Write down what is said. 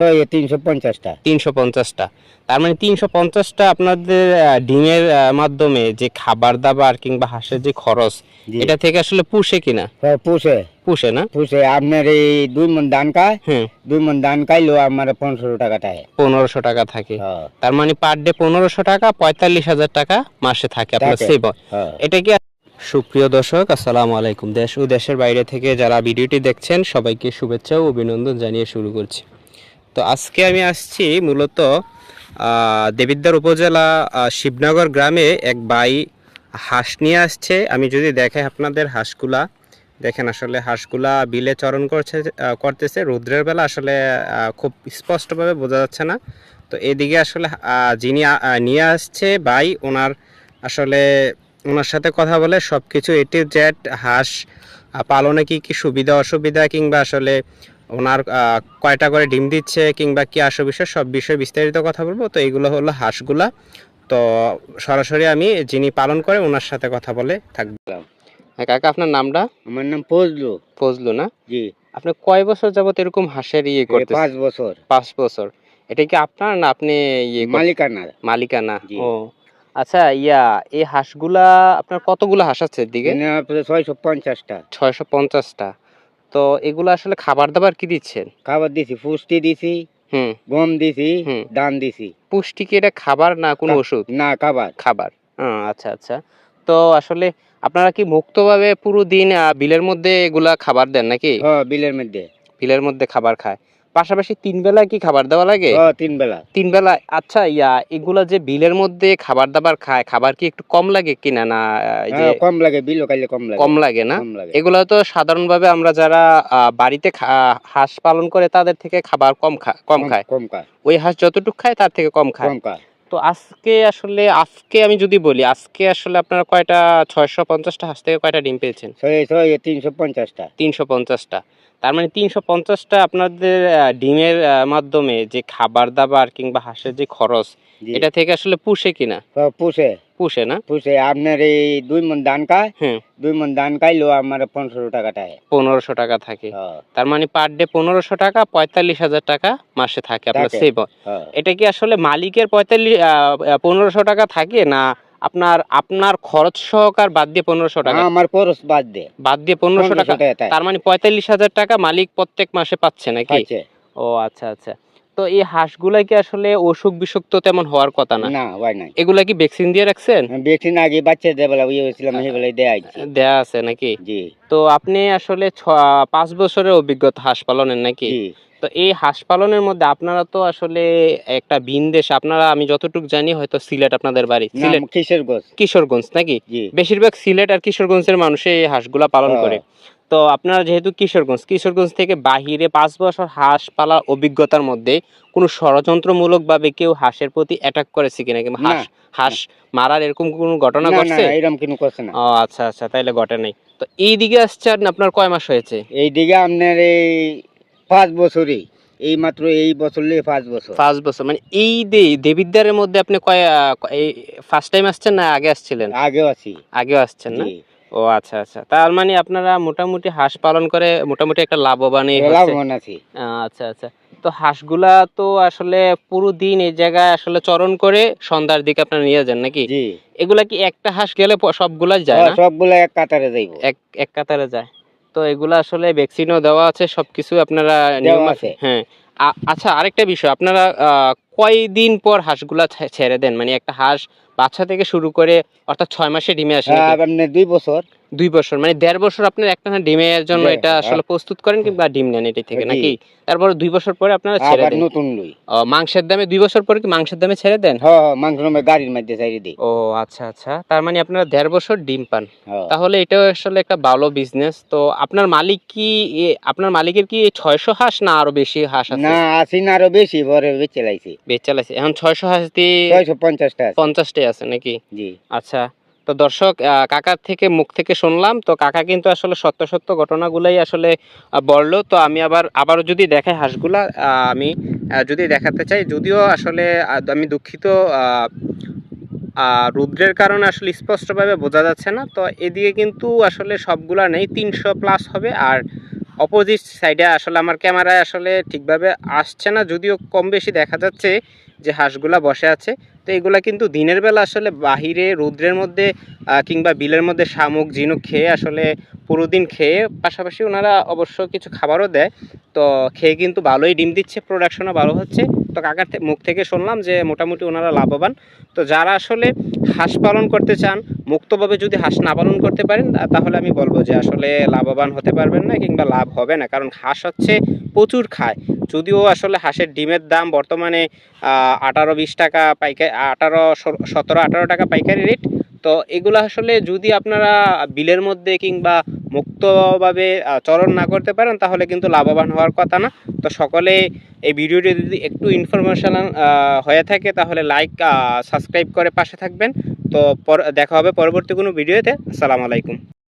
ওই তিনশো পঞ্চাশটা। তিনশো পঞ্চাশটা। তার মানে তিনশো পঞ্চাশটা আপনাদের ডিমের মাধ্যমে যে খাবার দাবার কিংবা হাঁসের যে খরচ এটা থেকে আসলে পুষে কিনা? হ্যাঁ, পুষে। পুষে না? পুষে। আপনার এই দুই মন ধান খায় দুই মন ধান খাইলো আমার পনেরোশো টাকা টায় পনেরোশো টাকা থাকে। হ্যাঁ, তার মানে পার ডে পনেরোশো টাকা পঁয়তাল্লিশ হাজার টাকা মাসে থাকে আপনার থাকে। সেভ হ্যাঁ। এটা কি সুপ্রিয় দর্শক আসসালামু আলাইকুম। দেশ ও দেশের বাইরে থেকে যারা ভিডিওটি দেখছেন সবাইকে শুভেচ্ছা ও অভিনন্দন জানিয়ে শুরু করছি। তো আজকে আমি আসছি মূলত আহ, দেবিদ্বার উপজেলা শিবনগর গ্রামে এক ভাই হাঁস নিয়ে আসছে। আমি যদি দেখাই আপনাদের হাঁসগুলা দেখেন আসলে হাঁসগুলা বিলে চরণ করছে করতেছে। রৌদ্রের বেলা আসলে খুব স্পষ্টভাবে বোঝা যাচ্ছে না। তো এদিকে আসলে যিনি নিয়ে আসছে ভাই ওনার আসলে ওনার সাথে কথা বলে সব কিছু এটি জ্যাট হাঁস পালনে কি কি সুবিধা অসুবিধা কিংবা আসলে ওনার কয়টা করে ডিম দিচ্ছে কিংবা কি আসে বিষয় সব বিষয়ে বিস্তারিত কথা বলব। তো এগুলো হলো হাঁসগুলা। তো সরাসরি আমি যিনি পালন করে ওনার সাথে কথা বলে থাকব হ্যাঁ কাকা আপনার নামটা? আমার নাম ফজলু। ফজলু না? জি। আপনি কয় বছর যাবত এরকম হাঁসের ইয়ে করতে পাঁচ বছর। পাঁচ বছর। এটা কি আপনার না আপনি ইয়ে মালিকানার মালিকানা। ও। আচ্ছা ইয়া এই হাঁসগুলা আপনার কতগুলো হাঁস আছে এদিকে? ছয়শো পঞ্চাশটা। ছয়শো পঞ্চাশটা। তো এগুলো আসলে খাবার দাবার কি দিচ্ছেন? খাবার দিছি পুষ্টি দিছি হুম। গম দিছি হুম। ধান দিছি। পুষ্টি কি এটা খাবার না কোনো ওষুধ? না খাবার। খাবার। আচ্ছা আচ্ছা। তো আসলে আপনারা কি মুক্তভাবে পুরো দিন বিলের মধ্যে এগুলা খাবার দেন নাকি? হ্যাঁ বিলের মধ্যে। বিলের মধ্যে খাবার খায়। পাশাপাশি তিন বেলা কি খাবার দেওয়া লাগে? তিন বেলা তিন বেলা আচ্ছা ইয়া এগুলা যে বিলের মধ্যে খাবার দাবার খায় খাবার কি একটু কম লাগে কিনা না হ্যাঁ, কম লাগে বিল খাইলে কম লাগে। কম লাগে না? এগুলো তো সাধারণভাবে আমরা যারা বাড়িতে হাঁস পালন করে তাদের থেকে খাবার কম খায় কম খায়। কম খায়। ওই হাঁস যতটুকু খায় তার থেকে কম খায়। কম খায়। তো আজকে আসলে আজকে আমি যদি বলি আজকে আসলে আপনারা কয়টা ছয়শো পঞ্চাশটা হাঁস থেকে কয়টা ডিম পেয়েছেন? তিনশো পঞ্চাশটা। তিনশো পঞ্চাশটা। তার মানে তিনশো পঞ্চাশটা আপনাদের ডিমের মাধ্যমে যে খাবার দাবার কিংবা হাঁসের যে খরচ এটা থেকে আসলে পুষে কিনা? পুষে। পুষে না? পুষে। আপনার এই দুই মন ধান খায় হুম দুই মন ধান খাইলো আমার পনেরোশো টাকা টায় পনেরোশো টাকা থাকে। হ্যাঁ, তার মানে পার ডে পনেরোশো টাকা পঁয়তাল্লিশ হাজার টাকা মাসে থাকে আপনার থাকে। সেভ হ্যাঁ। এটা কি আসলে মালিকের পঁয়তাল্লিশ পনেরোশো টাকা থাকে না আপনার আপনার খরচ সহকার বাদ দিয়ে পনেরোশো টাকা। আমার পরশ বাদ দে বাদ দিয়ে পনেরোশো টাকা? তার মানে পঁয়তাল্লিশ হাজার টাকা মালিক প্রত্যেক মাসে পাচ্ছে নাকি? ও আচ্ছা আচ্ছা। তো এই হাঁসগুলা কি আসলে অসুখ বিসুখ তো তেমন হওয়ার কথা না? না হয় নাই। এগুলা কি ভ্যাকসিন দিয়ে রাখছেন? বেশি না আগে বাচ্চা দেবেলা ইয়ে হয়েছিলাম দেয়া দেয়া আছে নাকি? জি। তো আপনি আসলে ছ- পাঁচ বছরের অভিজ্ঞতা হাঁস পালনের নাকি? জি। তো এই হাঁস পালনের মধ্যে আপনারা তো আসলে একটা ভিন দেশ আপনারা আমি যতটুকু জানি হয়তো সিলেট আপনাদের বাড়ি। সিলেট গোস কিশোরগঞ্জ নাকি? বেশিরভাগ সিলেট আর কিশোরগঞ্জের মানুষ এই হাঁসগুলা পালন হ্যাঁ। করে। তো আপনারা যেহেতু কিশোরগঞ্জ কিশোরগঞ্জ থেকে বাহিরে পাঁচ বছর হাঁস পালার অভিজ্ঞতার মধ্যে কোনো ষড়যন্ত্রমূলক ভাবে কেউ হাঁসের প্রতি অ্যাটাক করেছে কিনা কিংবা হাঁস হাঁস মারার এরকম কোনো ঘটনা ঘটছে না, এরকম কোনো করছে না। ও আচ্ছা আচ্ছা তাইলে ঘটে নাই। তো এই দিকে আসছে আপনার কয় মাস হয়েছে? এই দিকে আপনার এই পাঁচ বছরই। এই মাত্র এই বছর লিয়ে পাঁচ বছর। পাঁচ বছর। মানে এই দে দেবিদ্বারের মধ্যে আপনি কয় এই ফার্স্ট টাইম আসছেন না আগে আসছিলেন? আগেও আছি। আগেও আসছেন না? ও আচ্ছা আচ্ছা। তার মানে আপনারা মোটামুটি হাঁস পালন করে মোটামুটি একটা লাভবানই হচ্ছে। লাভবান আছি। আচ্ছা আচ্ছা। তো হাঁসগুলা তো আসলে পুরো দিন এই জায়গায় আসলে চরণ করে সন্ধ্যার দিকে আপনারা নিয়ে যান নাকি? এগুলা কি একটা হাঁস গেলে সবগুলা যায় সবগুলো এক কাতারে যাইব। এক এক কাতারে যায়। তো এগুলো আসলে ভ্যাকসিনও দেওয়া আছে সবকিছু আপনারা নিয়ম আছে। হ্যাঁ। আচ্ছা আরেকটা বিষয় আপনারা আহ, কয়দিন পর হাঁসগুলা ছেড়ে দেন? মানে একটা হাঁস বাচ্চা থেকে শুরু করে অর্থাৎ ছয় মাসে ডিমে আসে দুই বছর। দুই বছর মানে দেড় বছর আপনার একটা না ডিমের জন্য এটা আসলে প্রস্তুত করেন কিংবা ডিম নেন এটি থেকে নাকি? তারপরে দুই বছর পরে আপনারা ছেড়ে আবার দেন। নতুন লই। মাংসের দামে দুই বছর পরে কি মাংসের দামে ছেড়ে দেন? হ্যাঁ হ্যাঁ, মাংস নামে গাড়ির মধ্যে চাইরে দিই। ও আচ্ছা আচ্ছা। তার মানে আপনারা দেড় বছর ডিম পান। হ্যাঁ। তাহলে এটাও আসলে একটা ভালো বিজনেস তো আপনার মালিক কি আপনার মালিকের কি ছয়শো হাঁস না আরও বেশি হাঁস আছে? না আশি না আরও বেশি পরে বেঁচে লাইছি। বেচ চালাইছে এখন ছয়শো হাঁস দিয়ে ছয়শো পঞ্চাশটা আছে। পঞ্চাশটাই আছে নাকি? জি। আচ্ছা। তো দর্শক কাকার থেকে মুখ থেকে শুনলাম, তো কাকা কিন্তু আসলে সত্য সত্য ঘটনাগুলাই আসলে বলল। তো আমি আবার, আবারও যদি দেখাই হাঁসগুলা আমি যদি দেখাতে চাই, যদিও আসলে আমি দুঃখিত রুদ্রের কারণে আসলে স্পষ্টভাবে বোঝা যাচ্ছে না। তো এদিকে কিন্তু আসলে সবগুলা নেই, তিনশো প্লাস হবে। আর অপোজিট সাইডে আসলে আমার ক্যামেরায় আসলে ঠিকভাবে আসছে না, যদিও কম বেশি দেখা যাচ্ছে যে হাঁসগুলা বসে আছে। তো এগুলা কিন্তু দিনের বেলা আসলে বাহিরে, রৌদ্রের মধ্যে কিংবা বিলের মধ্যে শামুক, ঝিনুক খেয়ে আসলে পুরো দিন খেয়ে, পাশাপাশি ওনারা অবশ্য কিছু খাবারও দেয়। তো খেয়ে কিন্তু ভালোই ডিম দিচ্ছে প্রোডাকশনও ভালো হচ্ছে। তো কাকার মুখ থেকে শুনলাম যে মোটামুটি ওনারা লাভবান। তো যারা আসলে হাঁস পালন করতে চান, মুক্তভাবে যদি হাঁস না পালন করতে পারেন তাহলে আমি বলব যে আসলে লাভবান হতে পারবেন না কিংবা লাভ হবে না। কারণ হাঁস হচ্ছে প্রচুর খায়। যদিও আসলে হাঁসের ডিমের দাম বর্তমানে আঠারো বিশ টাকা পাইকারি, আঠারো সতেরো আঠারো টাকা পাইকারি রেট তো এগুলো আসলে যদি আপনারা বিলের মধ্যে কিংবা মুক্তভাবে চলন না করতে পারেন, তাহলে কিন্তু লাভবান হওয়ার কথা না। তো সকলে এই ভিডিওটি যদি একটু ইনফরমেশন হয়ে থাকে, তাহলে লাইক সাবস্ক্রাইব করে পাশে থাকবেন। তো দেখা হবে পরবর্তী কোনো ভিডিওতে। আসসালামু আলাইকুম।